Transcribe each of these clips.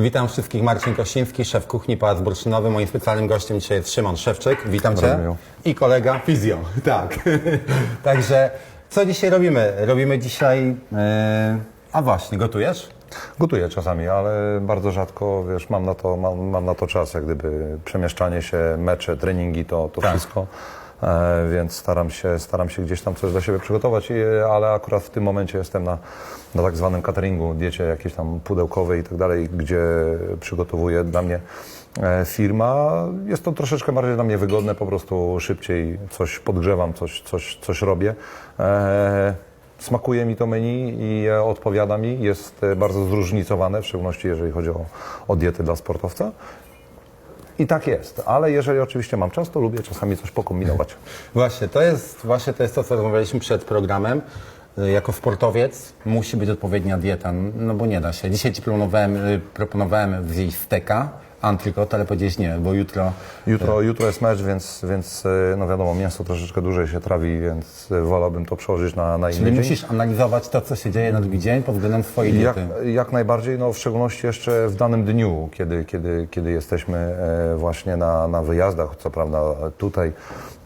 Witam wszystkich, Marcin Kościński, szef kuchni Pałac Bursztynowy. Moim specjalnym gościem dzisiaj jest Szymon Szewczyk. Witam Cię. I kolega Fizjo. Tak. Także co dzisiaj robimy? Robimy dzisiaj... e, a właśnie, gotujesz? Gotuję czasami, ale bardzo rzadko, wiesz, mam na to, mam, mam na to czas, jak gdyby przemieszczanie się, mecze, treningi, to, to Tak. wszystko. E, więc staram się, staram się gdzieś tam coś dla siebie przygotować, ale akurat w tym momencie jestem na, na tak zwanym cateringu, diecie jakiejś tam pudełkowej i tak dalej, gdzie przygotowuje dla mnie e, firma. Jest to troszeczkę bardziej dla mnie wygodne, po prostu szybciej coś podgrzewam, coś, coś, coś robię. E, Smakuje mi to menu i odpowiada mi. Jest bardzo zróżnicowane, w szczególności jeżeli chodzi o, o diety dla sportowca. I tak jest, ale jeżeli oczywiście mam czas, to lubię czasami coś pokombinować. Właśnie, to jest właśnie to, jest to co rozmawialiśmy przed programem. Y, Jako sportowiec musi być odpowiednia dieta, no bo nie da się. Dzisiaj Ci proponowałem, y, proponowałem zjeść steka, antrykot, ale powiedziałeś nie, bo jutro Jutro, jutro jest mecz, więc, więc e, no wiadomo, mięso troszeczkę dłużej się trawi, więc e, wolałbym to przełożyć na, na inny Czyli dzień. musisz analizować to, co się dzieje na drugi dzień pod względem swojej Jak, diety. jak najbardziej, no w szczególności jeszcze w danym dniu, kiedy, kiedy, kiedy jesteśmy e, właśnie na, na wyjazdach, co prawda tutaj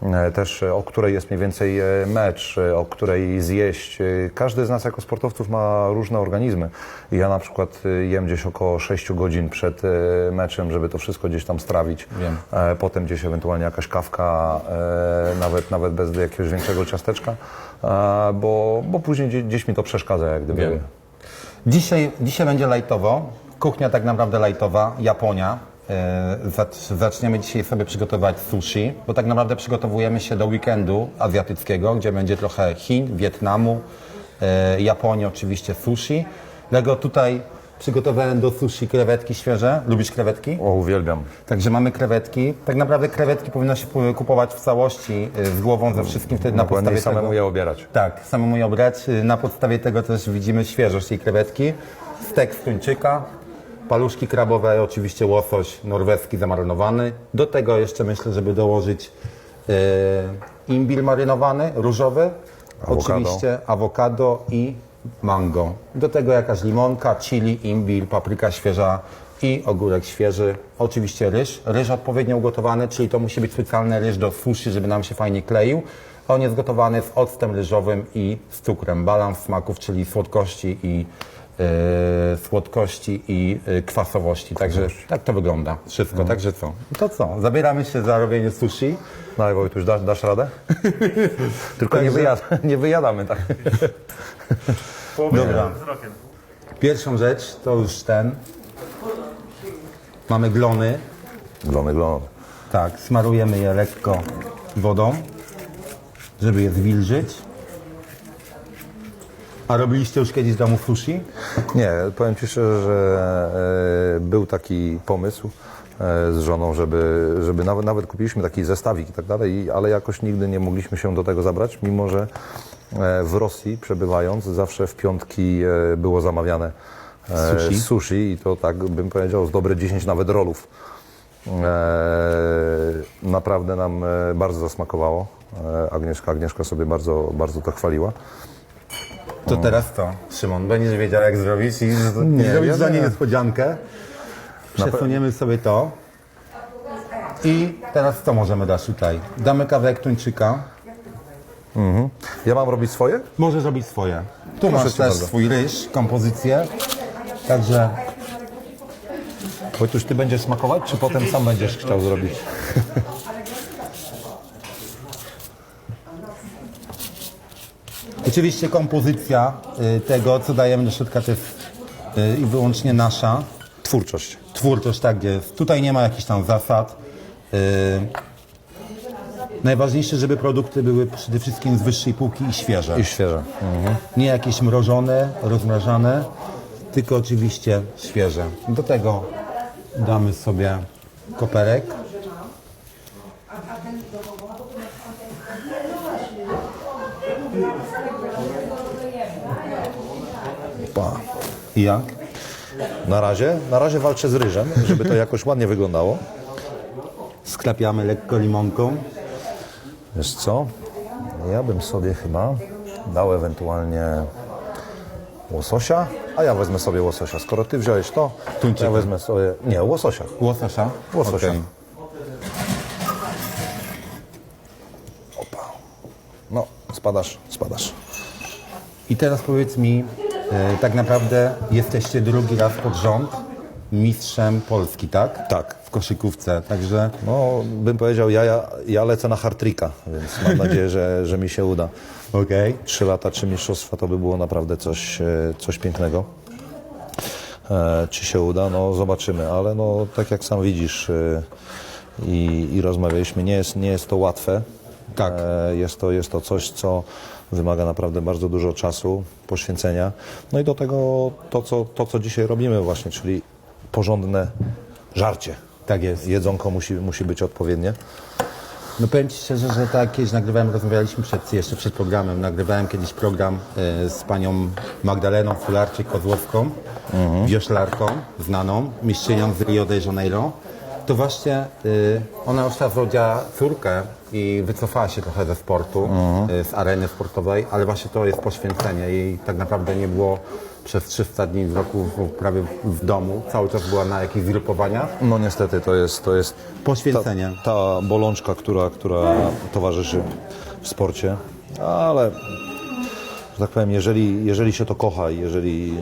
e, też e, o której jest mniej więcej e, mecz, e, o której zjeść. E, Każdy z nas jako sportowców ma różne organizmy. Ja na przykład e, jem gdzieś około 6 godzin przed e, meczem, żeby to wszystko gdzieś tam strawić. Wiem. E, Potem gdzieś ewentualnie jakaś kawka, e, nawet, nawet bez jakiegoś większego ciasteczka, e, bo, bo później gdzie- gdzieś mi to przeszkadza jak gdyby. Wiem. Dzisiaj, dzisiaj będzie lajtowo. Kuchnia tak naprawdę lajtowa, Japonia. Zac- Zaczniemy dzisiaj sobie przygotowywać sushi, bo tak naprawdę przygotowujemy się do weekendu azjatyckiego, gdzie będzie trochę Chin, Wietnamu, Japonii oczywiście sushi. Dlatego tutaj przygotowałem do sushi krewetki świeże. Lubisz krewetki? O, uwielbiam. Także mamy krewetki. Tak naprawdę krewetki powinno się kupować w całości e, z głową, ze wszystkim wtedy na Dokładnie podstawie i samemu tego. je obierać. Tak, samemu je obrać. Y, Na podstawie tego też widzimy świeżość tej krewetki. Stek z tuńczyka, paluszki krabowe, oczywiście łosoś norweski zamarynowany. Do tego jeszcze myślę, żeby dołożyć e, imbir marynowany, różowy. Awokado. Oczywiście awokado i mango. Do tego jakaś limonka, chili, imbir, papryka świeża i ogórek świeży. Oczywiście ryż. Ryż odpowiednio ugotowany, czyli to musi być specjalny ryż do sushi, żeby nam się fajnie kleił. On jest gotowany z octem ryżowym i z cukrem. Balans smaków, czyli słodkości i słodkości i e, kwasowości. Także tak to wygląda wszystko. Także co? To co? Zabieramy się za robienie sushi. No i Wojtuś, dasz, dasz radę? Tylko nie, wyjada, nie wyjadamy tak. Dobra. Pierwszą rzecz to już ten. Mamy glony. Glony, glony. Tak, smarujemy je lekko wodą, żeby je zwilżyć. A robiliście już kiedyś w domu sushi? Nie, powiem Ci szczerze, że e, był taki pomysł e, z żoną, żeby, żeby nawet, nawet kupiliśmy taki zestawik i tak dalej, i- ale jakoś nigdy nie mogliśmy się do tego zabrać, mimo że e, w Rosji przebywając zawsze w piątki e, było zamawiane e, Sushi? sushi i to tak bym powiedział z dobre 10 nawet rolów. E, naprawdę nam e, bardzo zasmakowało. E, Agnieszka, Agnieszka sobie bardzo, bardzo to chwaliła. To teraz co? Szymon, będziesz wiedział jak zrobić i z- Nie, zrobić ja za nie nie. niespodziankę. Przesuniemy sobie to. I teraz co możemy dać tutaj? Damy kawałek tuńczyka. Ja mam robić swoje? Możesz zrobić swoje. Tu masz cię też bardzo. swój ryż, kompozycję. Także Wojtuś, ty będziesz smakować, czy potem sam będziesz chciał zrobić? Oczywiście kompozycja y, tego, co dajemy do środka, to jest y, i wyłącznie nasza Twórczość. twórczość, tak jest. Tutaj nie ma jakichś tam zasad. Y, Najważniejsze, żeby produkty były przede wszystkim z wyższej półki i świeże. I świeże. Nie jakieś mrożone, rozmrażane, tylko oczywiście świeże. Do tego damy sobie koperek. Pa. I jak? Na razie, na razie walczę z ryżem, żeby to jakoś ładnie wyglądało. Sklepiamy lekko limonką. Wiesz co? Ja bym sobie chyba dał ewentualnie łososia, a ja wezmę sobie łososia. Skoro ty wziąłeś to, Tuńczyka. ja wezmę sobie, nie, łososia. Łososia? Łososia. Okej. No, spadasz, spadasz. I teraz powiedz mi, tak naprawdę jesteście drugi raz pod rząd mistrzem Polski, tak? Tak. W koszykówce, także No, bym powiedział, ja, ja, ja lecę na hardtricka, więc mam nadzieję, że, że mi się uda. okej. Trzy lata, trzy mistrzostwa to by było naprawdę coś, e, coś pięknego. E, czy się uda? No zobaczymy, ale no tak jak sam widzisz e, i, i rozmawialiśmy, nie jest, nie jest to łatwe. Tak. E, jest, to, jest to coś, co wymaga naprawdę bardzo dużo czasu, poświęcenia. No i do tego to, co, to, co dzisiaj robimy właśnie, czyli porządne żarcie. Tak jest. Jedzonko musi, musi być odpowiednie. No powiem Ci szczerze, że tak kiedyś nagrywałem, rozmawialiśmy przed, jeszcze przed programem, nagrywałem kiedyś program e, z panią Magdaleną Fularczyk-Kozłowską, wioślarką znaną, mistrzynią z Rio de Janeiro. To właśnie e, ona już teraz rodziła córkę i wycofała się trochę ze sportu, e, z areny sportowej, ale właśnie to jest poświęcenie. Jej tak naprawdę nie było przez 300 dni w roku w- prawie w domu, cały czas była na jakichś zgrupowaniach. No niestety to jest, to jest Poświęcenie. Ta, ta bolączka, która, która towarzyszy w sporcie, ale że tak powiem, jeżeli, jeżeli się to kocha i jeżeli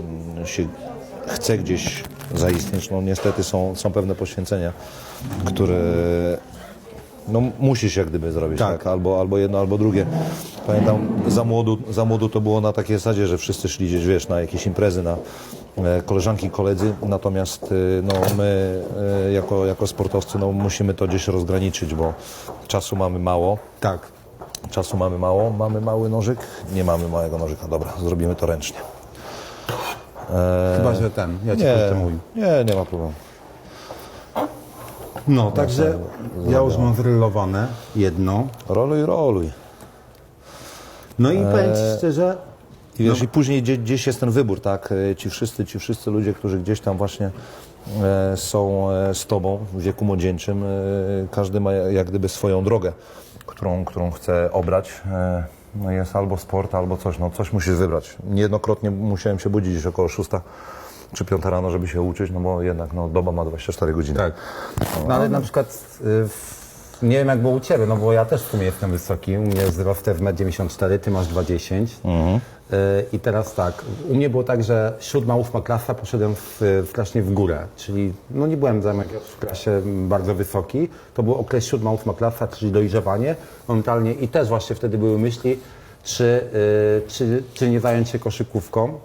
się chce gdzieś zaistnieć, no niestety są, są pewne poświęcenia, które no, musisz jak gdyby zrobić, Tak. tak. Albo, albo jedno, albo drugie. Pamiętam, za młodu, za młodu to było na takiej zasadzie, że wszyscy szli gdzieś, wiesz, na jakieś imprezy, na e, koleżanki, koledzy, natomiast e, no, my e, jako, jako sportowcy no, musimy to gdzieś rozgraniczyć, bo czasu mamy mało. Tak. Czasu mamy mało, mamy mały nożyk, nie mamy małego nożyka. Dobra, zrobimy to ręcznie. Chyba, że ten, ja Ci Nie, proszę mówił. nie, nie ma problemu. No, także ja już mam zrylowane jedno. Roluj, roluj. No i powiem Ci szczerze, I wiesz, i później gdzie, gdzieś jest ten wybór, tak? E, Ci wszyscy, ci wszyscy ludzie, którzy gdzieś tam właśnie e, są e, z tobą w wieku młodzieńczym, e, każdy ma jak gdyby swoją drogę, którą, którą chce obrać. E, no jest albo sport, albo coś, no coś musisz wybrać. Niejednokrotnie musiałem się budzić gdzieś około 6 czy 5 rano, żeby się uczyć, no bo jednak no, doba ma 24 godziny. tak. No ale na przykład y, w- nie wiem jak było u Ciebie, no bo ja też w sumie jestem wysoki. U mnie wzrost w 1,94 m, Ty masz 2,10 y, I teraz tak, u mnie było tak, że siódma, ósma klasa poszedłem w, strasznie w górę, czyli no nie byłem jakoś w klasie bardzo wysoki. To był okres siódma, ósma klasa, czyli dojrzewanie mentalnie i też właśnie wtedy były myśli, czy, y, czy, czy nie zająć się koszykówką.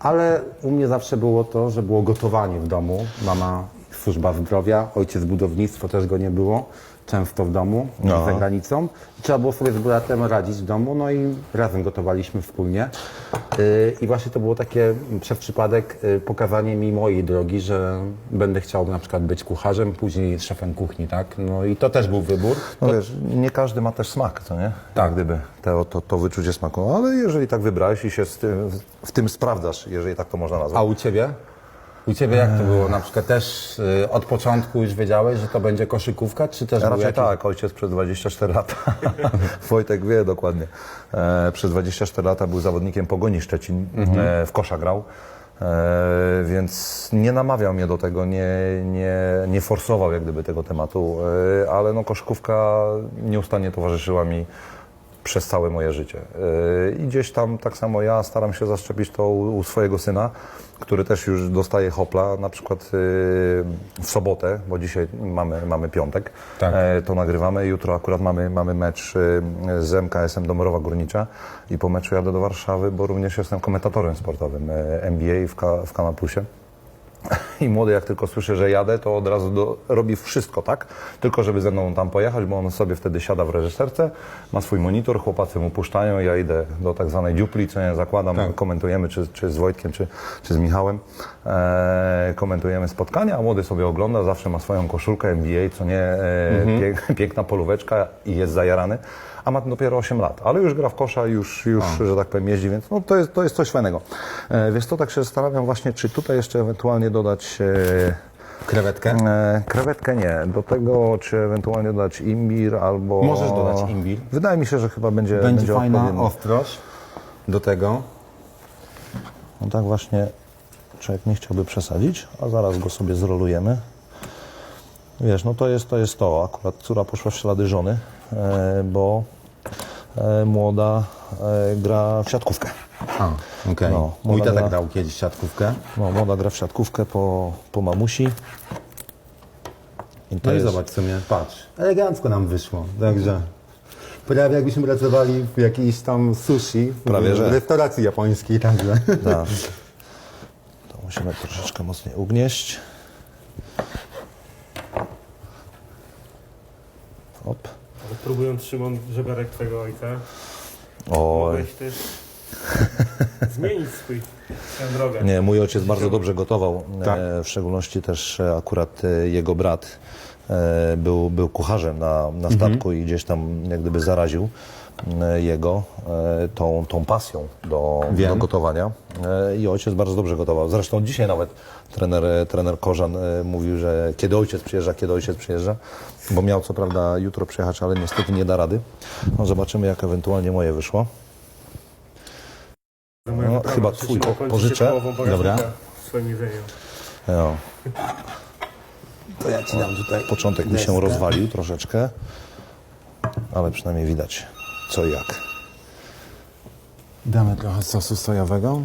Ale u mnie zawsze było to, że było gotowanie w domu. Mama służba zdrowia, ojciec budownictwo, też go nie było. Często w domu, No. za granicą. Trzeba było sobie z bratem radzić w domu, no i razem gotowaliśmy wspólnie. Yy, I właśnie to było takie przez przypadek yy, pokazanie mi mojej drogi, że będę chciał na przykład być kucharzem, później szefem kuchni, tak? No i to też był wybór. No wiesz, nie każdy ma też smak, co nie? Tak. Gdyby to, to, to wyczucie smaku. Ale jeżeli tak wybrałeś i się tym, w tym sprawdzasz, jeżeli tak to można nazwać. A u Ciebie? U Ciebie jak to było? Na przykład też yy, od początku już wiedziałeś, że to będzie koszykówka, czy też był Raczej jakiś... tak, ojciec przez 24 lata. Wojtek wie dokładnie. E, przez 24 lata był zawodnikiem Pogoni Szczecin, e, w kosza grał. E, więc nie namawiał mnie do tego, nie, nie, nie forsował jak gdyby tego tematu, e, ale no koszkówka nieustannie towarzyszyła mi przez całe moje życie. Yy, I gdzieś tam tak samo ja staram się zaszczepić to u, u swojego syna, który też już dostaje hopla, na przykład yy, w sobotę, bo dzisiaj mamy, mamy piątek, Tak. e, to nagrywamy. Jutro akurat mamy, mamy mecz yy, z MKS-em Domorowa Górnicza i po meczu jadę do Warszawy, bo również jestem komentatorem sportowym e, NBA w, w Kanal Plusie. I młody jak tylko słyszy, że jadę, to od razu do, robi wszystko, tak? Tylko żeby ze mną tam pojechać, bo on sobie wtedy siada w reżyserce, ma swój monitor, chłopacy mu puszczają, ja idę do tak zwanej dziupli, co nie zakładam, Tak. komentujemy, czy, czy z Wojtkiem, czy, czy z Michałem, e, komentujemy spotkania, a młody sobie ogląda, zawsze ma swoją koszulkę NBA, co nie, e, piek, piękna polóweczka i jest zajarany. A ma dopiero 8 lat, ale już gra w kosza, już, już że tak powiem, jeździ, więc no, to, jest, to jest coś fajnego. E, wiesz co, tak się zastanawiam właśnie, czy tutaj jeszcze ewentualnie dodać e, Krewetkę? e, krewetkę, nie. Do tego, czy ewentualnie dodać imbir albo... Możesz dodać imbir. Wydaje mi się, że chyba będzie Będzie fajna odpowiednio. ostrość do tego. No tak właśnie człowiek nie chciałby przesadzić, a zaraz go sobie zrolujemy. Wiesz, no to jest to, jest to. akurat córa poszła w ślady żony, e, bo młoda gra w siatkówkę. A, okej. No, Mój moda tata gra- grał kiedyś w siatkówkę. No, młoda gra w siatkówkę po, po mamusi. I to No i jest, zobacz w sumie, patrz, elegancko nam wyszło, także prawie jakbyśmy pracowali w jakiejś tam sushi, Prawie w, że. restauracji japońskiej, także. Tak. To musimy troszeczkę mocniej ugnieść. Hop. Ale próbując Szymon żeberek twojego ojca, Oj. mogłeś też zmienić swój, drogę. Nie, mój ojciec bardzo dobrze gotował. Tak. E, w szczególności też e, akurat e, jego brat e, był, był kucharzem na, na statku i gdzieś tam jak gdyby zaraził e, jego e, tą, tą pasją do, Wiem. do gotowania. E, I ojciec bardzo dobrze gotował. Zresztą dzisiaj nawet trener, e, trener Korzan e, mówił, że kiedy ojciec przyjeżdża, kiedy ojciec przyjeżdża, bo miał co prawda jutro przyjechać, ale niestety nie da rady. No, zobaczymy jak ewentualnie moje wyszło. No, chyba twój po- pożyczę. Dobra. No. To ja ci dam tutaj. Początek mi się deskę. rozwalił troszeczkę, ale przynajmniej widać co i jak. Damy trochę sosu sojowego.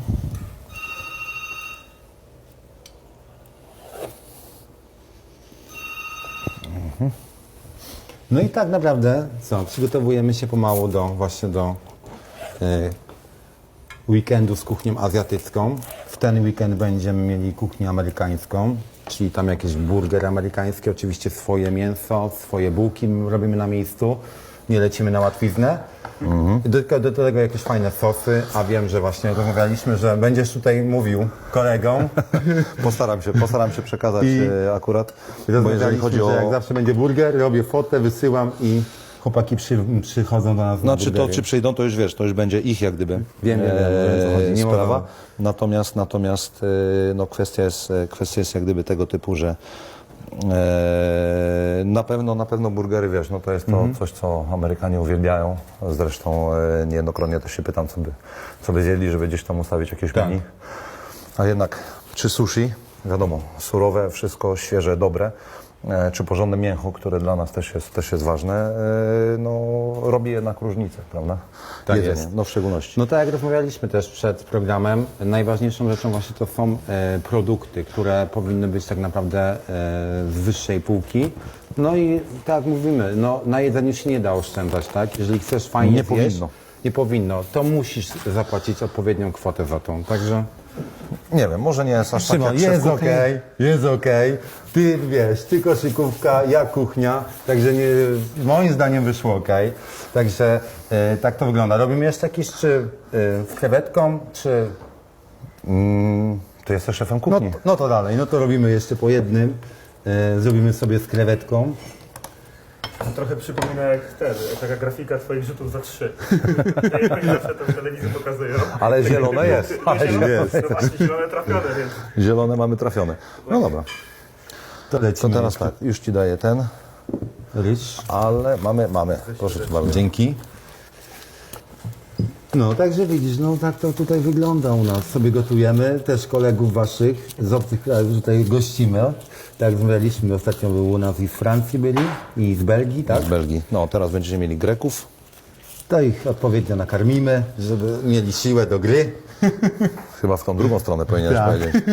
Mhm. No i tak naprawdę, co, przygotowujemy się pomału do właśnie do y, weekendu z kuchnią azjatycką. W ten weekend będziemy mieli kuchnię amerykańską, czyli tam jakieś burger amerykańskie, oczywiście swoje mięso, swoje bułki robimy na miejscu, nie lecimy na łatwiznę. Do, do tego jakieś fajne sosy, a wiem, że właśnie rozmawialiśmy, że będziesz tutaj mówił kolegom. Postaram się, postaram się przekazać I e, akurat, bo jeżeli chodzi że o... jak zawsze będzie burger, robię fotę, wysyłam i chłopaki przy, przychodzą do nas na Znaczy to, burgery. czy przyjdą, to już wiesz, to już będzie ich jak gdyby Wiem, wiem, wiem, o co chodzi. Nie sprawa. Natomiast, natomiast e, no, kwestia, jest, e, kwestia jest jak gdyby tego typu, że e, na pewno, na pewno burgery, wiesz, no to jest to Mhm. coś, co Amerykanie uwielbiają. Zresztą e, niejednokrotnie też się pytam, co by, co by zjedli, żeby gdzieś tam ustawić jakieś Tak. menu. A jednak czy sushi, wiadomo, surowe, wszystko świeże, dobre, e, czy porządne mięcho, które dla nas też jest, też jest ważne, e, no, robi jednak różnicę, prawda? Tak Jedzenie, jest. no w szczególności. No tak jak rozmawialiśmy też przed programem, najważniejszą rzeczą właśnie to są e, produkty, które powinny być tak naprawdę z wyższej półki. No i tak jak mówimy, no, na jedzeniu się nie da oszczędzać, tak? Jeżeli chcesz fajnie Nie zjeść, powinno. nie powinno, to musisz zapłacić odpowiednią kwotę za tą. Także Nie wiem, może nie jest aż tak Szymon, szef jest okej, jest okej. Ty wiesz, ty koszykówka, ja kuchnia, także nie, moim zdaniem wyszło okej. Także e, tak to wygląda. Robimy jeszcze jakiś czy e, z krewetką, czy Mm, ty jesteś szefem No, kuchni. to- no to dalej, no to robimy jeszcze po jednym. E, zrobimy sobie z krewetką. To trochę przypomina jak ten, taka grafika twoich rzutów za trzy. Jak oni zawsze to w telewizji pokazują. Ale zielone jest. Ale zielone jest. No właśnie, zielone trafione, więc Zielone mamy trafione. No dobra, To to lecimy. teraz tak, już ci daję ten, Ryż. ale mamy, mamy, proszę cię bardzo. Dzięki. No, także widzisz, no tak to tutaj wygląda u nas. Sobie gotujemy, też kolegów waszych z obcych krajów tutaj gościmy. Tak rozmawialiśmy, ostatnio był u nas i z Francji byli, i z Belgii, tak? Z Belgii. No, teraz będziecie mieli Greków. To ich odpowiednio nakarmimy, żeby mieli siłę do gry. Chyba w tą drugą stronę powinieneś Tak. powiedzieć.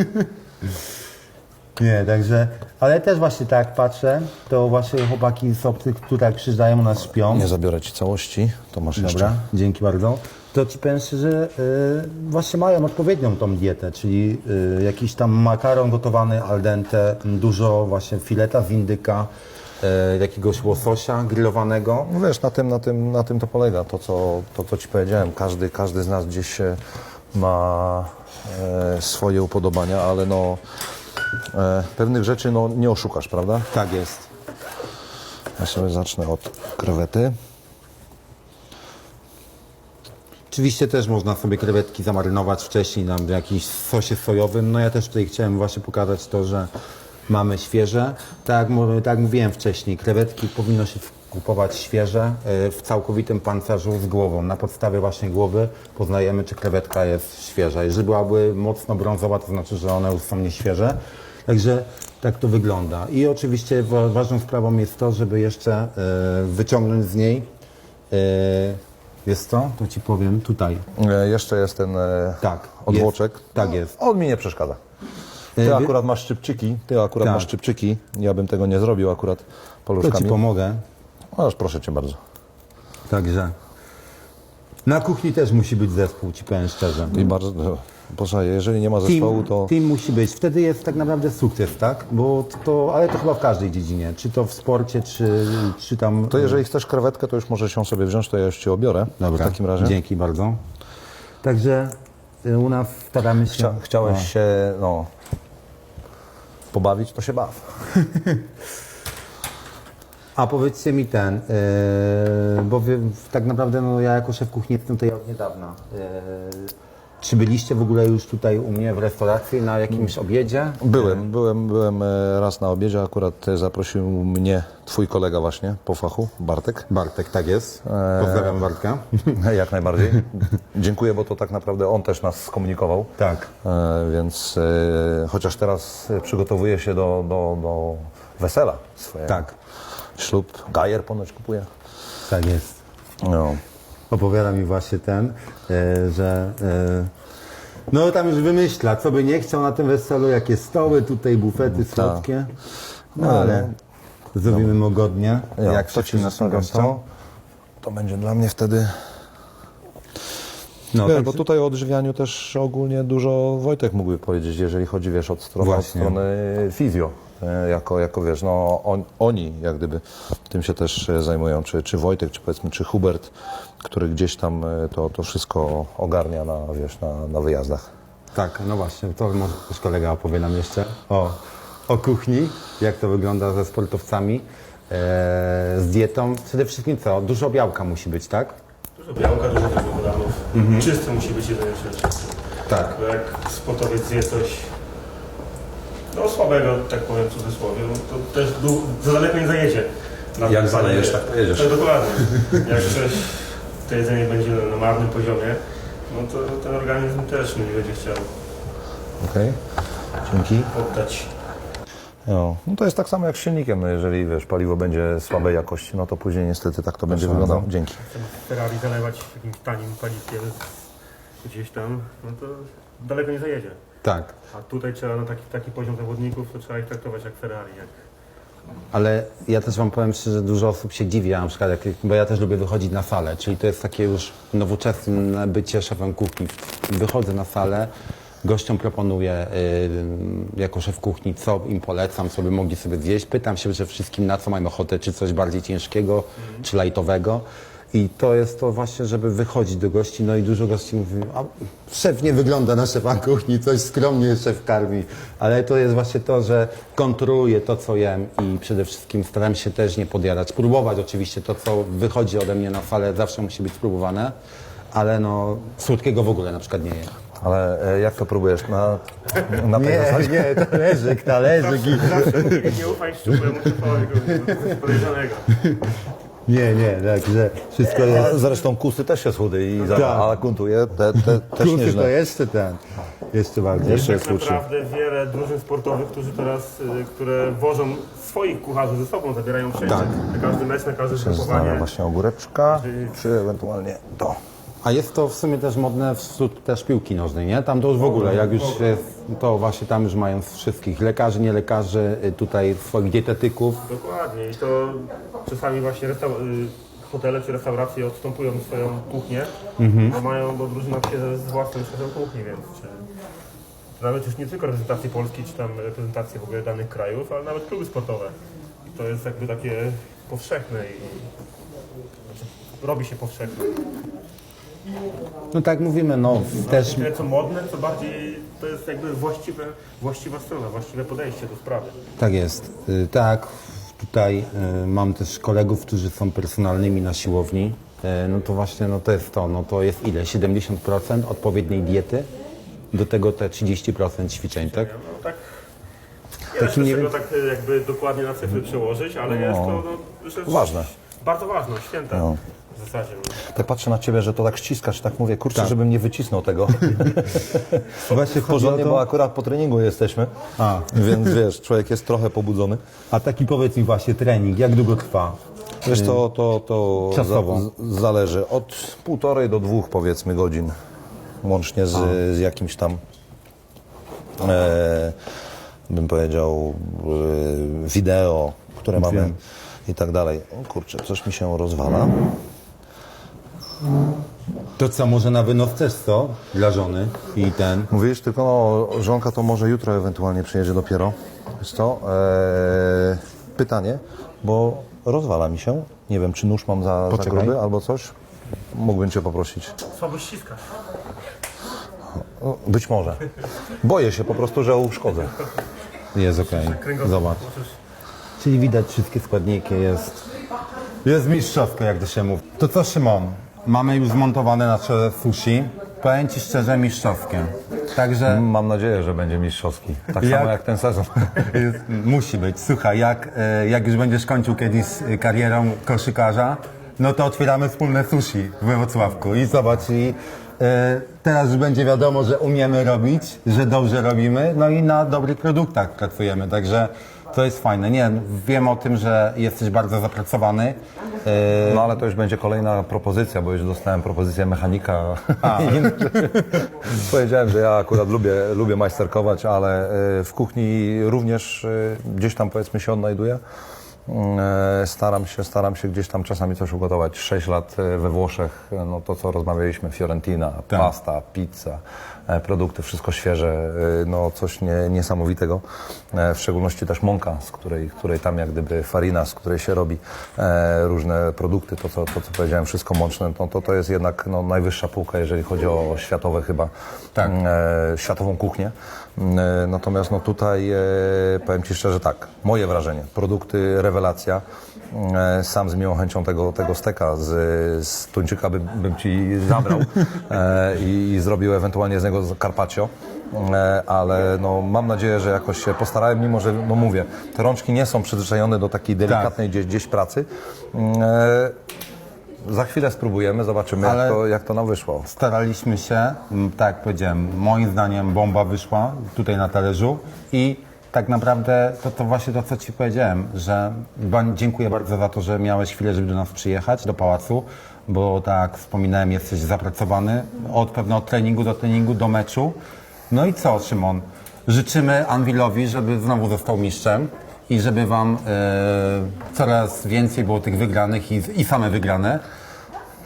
Nie, także, ale też właśnie tak patrzę, to właśnie chłopaki z obcych, tak przyjeżdżają, u nas śpią. Nie zabiorę ci całości, to masz Dobra, jeszcze. dzięki bardzo. To ci powiem szczerze, y, właśnie mają odpowiednią tą dietę, czyli y, jakiś tam makaron gotowany al dente, dużo właśnie fileta z indyka, y, jakiegoś łososia grillowanego. No wiesz, na tym, na tym, na tym to polega, to co, to, co ci powiedziałem. Każdy, każdy z nas gdzieś e, ma e, swoje upodobania, ale no e, pewnych rzeczy no, nie oszukasz, prawda? Tak jest. Ja sobie zacznę od krewety. Oczywiście też można sobie krewetki zamarynować wcześniej na jakimś sosie sojowym. No ja też tutaj chciałem właśnie pokazać to, że mamy świeże. Tak tak mówiłem wcześniej, krewetki powinno się kupować świeże y, w całkowitym pancerzu z głową. Na podstawie właśnie głowy poznajemy, czy krewetka jest świeża. Jeżeli byłaby mocno brązowa, to znaczy, że one już są nieświeże. Także tak to wygląda. I oczywiście wa- ważną sprawą jest to, żeby jeszcze y, wyciągnąć z niej y, jest to, to ci powiem tutaj. E, Jeszcze jest ten e, Tak, odwłoczek. jest, tak jest. On mi nie przeszkadza. E, Ty wie- akurat masz szczypczyki, ty akurat Tak. masz szczypczyki. Ja bym tego nie zrobił akurat To ci paluszkami. pomogę. Aż proszę cię bardzo. Także na kuchni też musi być zespół, ci powiem szczerze. I bardzo, no, posłuchaj, jeżeli nie ma zespołu, Team, to team musi być. Wtedy jest tak naprawdę sukces, tak? Bo to, ale to chyba w każdej dziedzinie. Czy to w sporcie, czy, czy tam... To jeżeli chcesz krewetkę, to już możesz ją sobie wziąć, to ja już ci obiorę. Dobra, W takim razie. dzięki bardzo. Także y, u nas staramy się... Chcia, chciałeś O. się no, pobawić, to się baw. A powiedzcie mi ten, yy, bo wy, tak naprawdę no, ja jako szef kuchni jestem tutaj od niedawna. Yy, czy byliście w ogóle już tutaj u mnie w restauracji na jakimś obiedzie? Byłem, byłem, byłem e, raz na obiedzie, akurat e, zaprosił mnie twój kolega właśnie po fachu, Bartek. Bartek, tak jest. Pozdrawiam Bartka. Jak najbardziej. Dziękuję, bo to tak naprawdę on też nas skomunikował. Tak. E, więc e, chociaż teraz e, przygotowuje się do, do, do wesela swojego. Tak, Ślub Gajer ponoć kupuje. tak jest. No. Opowiada mi właśnie ten, e, że e, no tam już wymyśla, co by nie chciał na tym weselu, jakie stoły, tutaj bufety słodkie. No ale zrobimy mu godnie, Ja, jak wszystkim naszym gościom. to. To będzie dla mnie wtedy... No, Wiesz, tak, bo tutaj o odżywianiu też ogólnie dużo Wojtek mógłby powiedzieć, jeżeli chodzi, wiesz, od strony, od strony fizjo. Jako, jako wiesz, no on, oni jak gdyby tym się też e, zajmują, czy, czy Wojtek, czy powiedzmy, czy Hubert, który gdzieś tam e, to, to wszystko ogarnia na, wiesz, na, na wyjazdach. tak, no właśnie, to może też kolega opowie nam jeszcze o, o kuchni, jak to wygląda ze sportowcami, e, z dietą. Przede wszystkim co, dużo białka musi być, tak? Dużo białka, dużo węglowodanów. Czysty musi być jedzenie. Tak. Bo jak sportowiec zje coś no słabego, tak powiem w cudzysłowie, no to też dół, za daleko nie zajedzie. Na Jak tym zalejesz, tak pojedziesz. Tak, dokładnie. Jak coś, to jedzenie będzie na, marnym poziomie, no to ten organizm też nie będzie chciał Okej, dzięki. oddać. No, no to jest tak samo jak z silnikiem, no jeżeli wiesz, paliwo będzie słabej jakości, no to później niestety tak to będzie wyglądało. Dzięki. Ferrari zalewać jakimś tanim paliwkiem gdzieś tam, no to daleko nie zajedzie. Tak. A tutaj trzeba na taki, taki poziom zawodników, to trzeba ich traktować jak Ferrari. Jak... Ale ja też Wam powiem szczerze, dużo osób się dziwi, na przykład, jak, bo ja też lubię wychodzić na salę, czyli to jest takie już nowoczesne bycie szefem kuchni. Wychodzę na salę, gościom proponuję y, jako szef kuchni, co im polecam, co by mogli sobie zjeść. Pytam się przede wszystkim, na co mają ochotę, czy coś bardziej ciężkiego, czy lajtowego. I to jest to właśnie, żeby wychodzić do gości, no i dużo gości mówi, a szef nie wygląda na szefa kuchni, coś skromnie szef karmi, ale to jest właśnie to, że kontroluję to, co jem i przede wszystkim staram się też nie podjadać, próbować oczywiście to, co wychodzi ode mnie na falę, zawsze musi być spróbowane, ale no słodkiego w ogóle na przykład nie jem. Ale e, jak to próbujesz? Na, na tej zasadzie? nie, talerzyk, talerzyk i... Zawsze nie, nie ufaj szczupłemu szefowi, bo to jest podejrzanego. Nie, nie, także wszystko A jest... zresztą kusy też jest chudy i za, Tak. a kuntuje te, te, też Kusy to nieźle. jeszcze ten, jeszcze bardziej. Jeszcze Jest tak naprawdę wiele drużyn sportowych, którzy teraz, y, które wożą swoich kucharzy ze sobą, zabierają wszędzie. Tak. Na każdy mecz, na każde Zastanawiam zgrupowanie. właśnie ogóreczka, czy ewentualnie to. A jest to w sumie też modne wśród też piłki nożnej, nie? Tam to już w ogóle, jak już jest, to właśnie tam już mają wszystkich lekarzy, nie lekarzy, y, tutaj swoich dietetyków. Dokładnie. I to czasami właśnie y, hotele czy restauracje odstępują swoją kuchnię, bo mają, bo drużyna się z własnym szefem kuchni, więc czy nawet już nie tylko reprezentacje Polski, czy tam reprezentacje w ogóle danych krajów, ale nawet kluby sportowe. I to jest jakby takie powszechne i znaczy, robi się powszechne. No tak mówimy, no też tyle co modne, co bardziej to jest jakby właściwe, właściwa strona, właściwe podejście do sprawy. tak jest. Y, Tak, tutaj y, mam też kolegów, którzy są personalnymi na siłowni. Y, No to właśnie, no to jest to, no to jest ile? 70% odpowiedniej diety, do tego te 30% ćwiczeń, tak? No tak. Nie da się nie tego wiem- tak jakby dokładnie na cyfry przełożyć, ale jest to no, rzecz Ważne. bardzo ważne, święte No. W zasadzie. Tak patrzę na ciebie, że to tak ściskasz, tak mówię, kurczę, żebym nie wycisnął tego. Właśnie Porządnie, to- bo akurat po treningu jesteśmy, A. więc wiesz, człowiek jest trochę pobudzony. A taki powiedz mi właśnie trening, jak długo trwa? Wiesz, to, to, to Czasowo. za- zależy od półtorej do dwóch powiedzmy godzin, łącznie z, z jakimś tam, e, bym powiedział, e, wideo, które mamy Wiem. i tak dalej. O kurczę, coś mi się rozwala. To co, może na wynos też co? Dla żony i ten. Mówisz tylko, no, żonka to może jutro ewentualnie przyjedzie dopiero. Wiesz co, e, pytanie, bo rozwala mi się. Nie wiem, czy nóż mam za, za Poczekaj. gruby albo coś. Mógłbym Cię poprosić. Słabo ściskasz. No, Być może. Boję się po prostu, że uszkodzę. Jest okej, zobacz. Czyli widać wszystkie składniki, jest, jest mistrzowsko, jak to się mówi. To co Szymon, mamy już zmontowane nasze sushi. Powiem Ci szczerze, mistrzowskie. Także Mam nadzieję, że będzie mistrzowski. Tak Jak- samo jak ten sezon. jest, musi być. Słuchaj, jak, e, jak już będziesz kończył kiedyś e, karierą koszykarza, no to otwieramy wspólne sushi we Wrocławku. I zobacz, i e, teraz już będzie wiadomo, że umiemy robić, że dobrze robimy, no i na dobrych produktach pracujemy. Także to jest fajne. Nie, wiem o tym, że jesteś bardzo zapracowany. E, No ale to już będzie kolejna propozycja, bo już dostałem propozycję mechanika. Powiedziałem, że ja akurat lubię, lubię majsterkować, ale e, w kuchni również e, gdzieś tam powiedzmy się odnajduję. E, Staram się, staram się gdzieś tam czasami coś ugotować. 6 lat e, we Włoszech, e, no to co rozmawialiśmy, Fiorentina, pasta, pizza, produkty, wszystko świeże, no coś nie, niesamowitego. W szczególności też mąka, z której, której tam jak gdyby farina, z której się robi różne produkty, to co, to co powiedziałem, wszystko mączne, no to to jest jednak no, najwyższa półka, jeżeli chodzi o światowe chyba, Tak. e, światową kuchnię. E, Natomiast no tutaj e, powiem Ci szczerze tak, moje wrażenie, produkty rewelacja. E, Sam z miłą chęcią tego, tego steka z, z tuńczyka bym, bym Ci zabrał i, i zrobił ewentualnie z niego carpaccio. Ale no, mam nadzieję, że jakoś się postarałem, mimo że, no mówię, te rączki nie są przyzwyczajone do takiej delikatnej gdzieś, gdzieś pracy. Za chwilę spróbujemy, zobaczymy Ale- jak, to, jak to nam wyszło. Staraliśmy się, m, tak jak powiedziałem, moim zdaniem bomba wyszła tutaj na talerzu i tak naprawdę to, to właśnie to, co Ci powiedziałem, że ba- dziękuję bardzo za to, że miałeś chwilę, żeby do nas przyjechać, do pałacu, bo tak jak wspominałem, jesteś zapracowany od pewno od treningu do treningu, do meczu. No i co, Szymon? Życzymy Anwilowi, żeby znowu został mistrzem i żeby Wam e, coraz więcej było tych wygranych i, i same wygrane.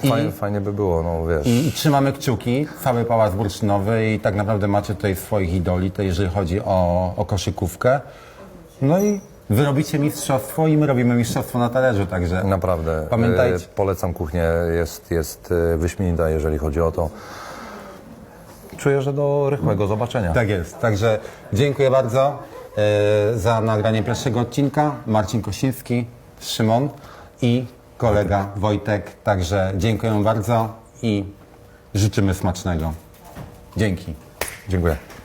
I- Fajnie, fajnie by było, no wiesz. i, I trzymamy kciuki, cały Pałac Bursztynowy i tak naprawdę macie tutaj swoich idoli, to jeżeli chodzi o, o koszykówkę. No i wy robicie mistrzostwo i my robimy mistrzostwo na talerzu, także Naprawdę. Pamiętajcie. e, Polecam kuchnię, jest, jest e, wyśmienita, jeżeli chodzi o to. Czuję, że do rychłego zobaczenia. tak jest. Także dziękuję bardzo za nagranie pierwszego odcinka. Marcin Kosiński, Szymon i kolega Wojtek. Także dziękuję bardzo i życzymy smacznego. Dzięki. Dziękuję.